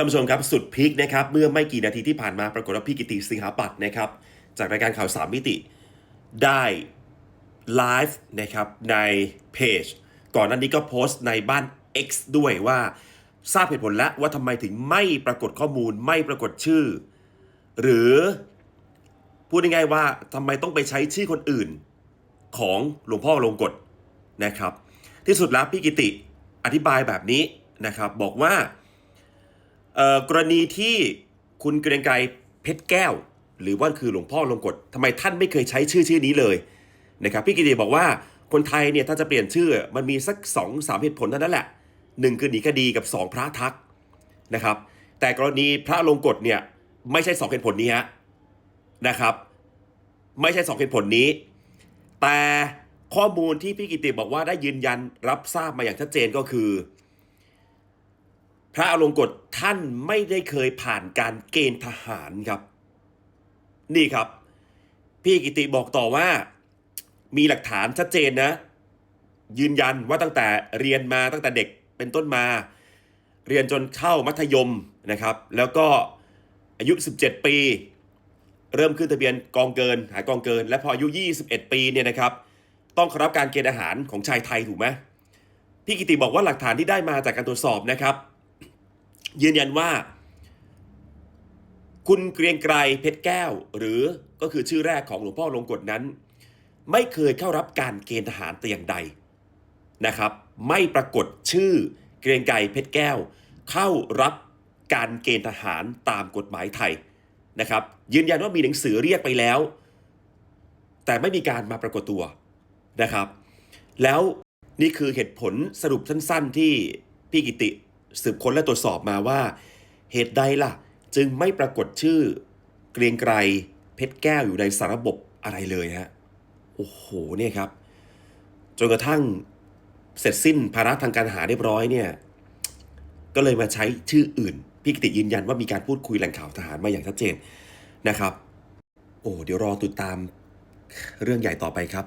ท่านผู้ชมครับสุดพีคนะครับเมื่อไม่กี่นาทีที่ผ่านมาปรากฏว่าพี่กิติสิงหาปัตย์นะครับจากรายการข่าวสามมิติ ได้ไลฟ์นะครับในเพจก่อนหน้านี้ก็โพสต์ในบ้าน X ด้วยว่าทราบเหตุผลแล้วว่าทำไมถึงไม่ปรากฏข้อมูลไม่ปรากฏชื่อ หรือพูดง่ายๆว่าทำไมต้องไปใช้ชื่อคนอื่น ของหลวงพ่อลงกฎนะครับ ที่สุดแล้วพี่กิติอธิบายแบบนี้นะครับ บอกว่า กรณีที่คุณเกรียงไกรเพชรแก้ว หรือว่าคือหลวงพ่อลงกฎทำไมท่านไม่เคยใช้ชื่อชื่อนี้เลยนะครับพี่กิติบอกว่าคนไทยเนี่ยถ้าจะเปลี่ยนชื่อมันมีสัก2อสามเหตุผลเท่านั้นแหละหนึ่งคือหนีคดีกับ 2 พระทักนะครับ แต่กรณีพระลงกฎเนี่ยไม่ใช่ 2เหตุผลนี้ฮะนะครับ ไม่ใช่ 2เหตุผลนี้ แต่ข้อมูลที่พี่กิติบอกว่าได้ยืนยันรับทราบมาอย่างชัดเจนก็คือ ระอลงกฎท่านไม่ได้เคยผ่านการเกณฑ์ทหารครับ นี่ครับ พี่กิติบอกต่อว่า มีหลักฐานชัดเจนนะ ยืนยันว่าตั้งแต่เรียนมาตั้งแต่เด็กเป็นต้นมา เรียนจนเข้ามัธยมนะครับ แล้วก็อายุ 17 ปี เริ่มขึ้นทะเบียนกองเกินหายกองเกิน และพออายุ 21 ปีเนี่ยนะครับ ต้องเข้ารับการเกณฑ์อาหารของชายไทยถูกไหมพี่กิติบอกว่าหลักฐานที่ได้มาจากการตรวจสอบนะครับ ยืนยันว่า คุณเกรียงไกรเพชรแก้ว หรือก็คือชื่อแรกของหลวงพ่อลงกฎนั้น ไม่เคยเข้ารับการเกณฑ์ทหารแต่อย่างใดนะครับ ไม่ปรากฏชื่อเกรียงไกรเพชรแก้ว เข้ารับการเกณฑ์ทหารตามกฎหมายไทยนะครับ ยืนยันว่ามีหนังสือเรียกไปแล้ว แต่ไม่มีการมาปรากฏตัวนะครับ แล้วนี่คือเหตุผลสรุปสั้น ๆ ที่พี่กิติ สืบค้นและตรวจสอบมาว่า เหตุใดล่ะ จึงไม่ปรากฏชื่อเกรียงไกรเพชรแก้วอยู่ในสารบบอะไรเลยฮะโอ้โหเนี่ยครับ จนกระทั่งเสร็จสิ้นภาระทางการหาเรียบร้อยเนี่ยก็เลยมาใช้ชื่ออื่นพี่กิติยืนยันว่ามีการพูดคุยแหล่งข่าวทหารมาอย่างชัดเจนนะครับ โอ้เดี๋ยวรอติดตามเรื่องใหญ่ต่อไปครับ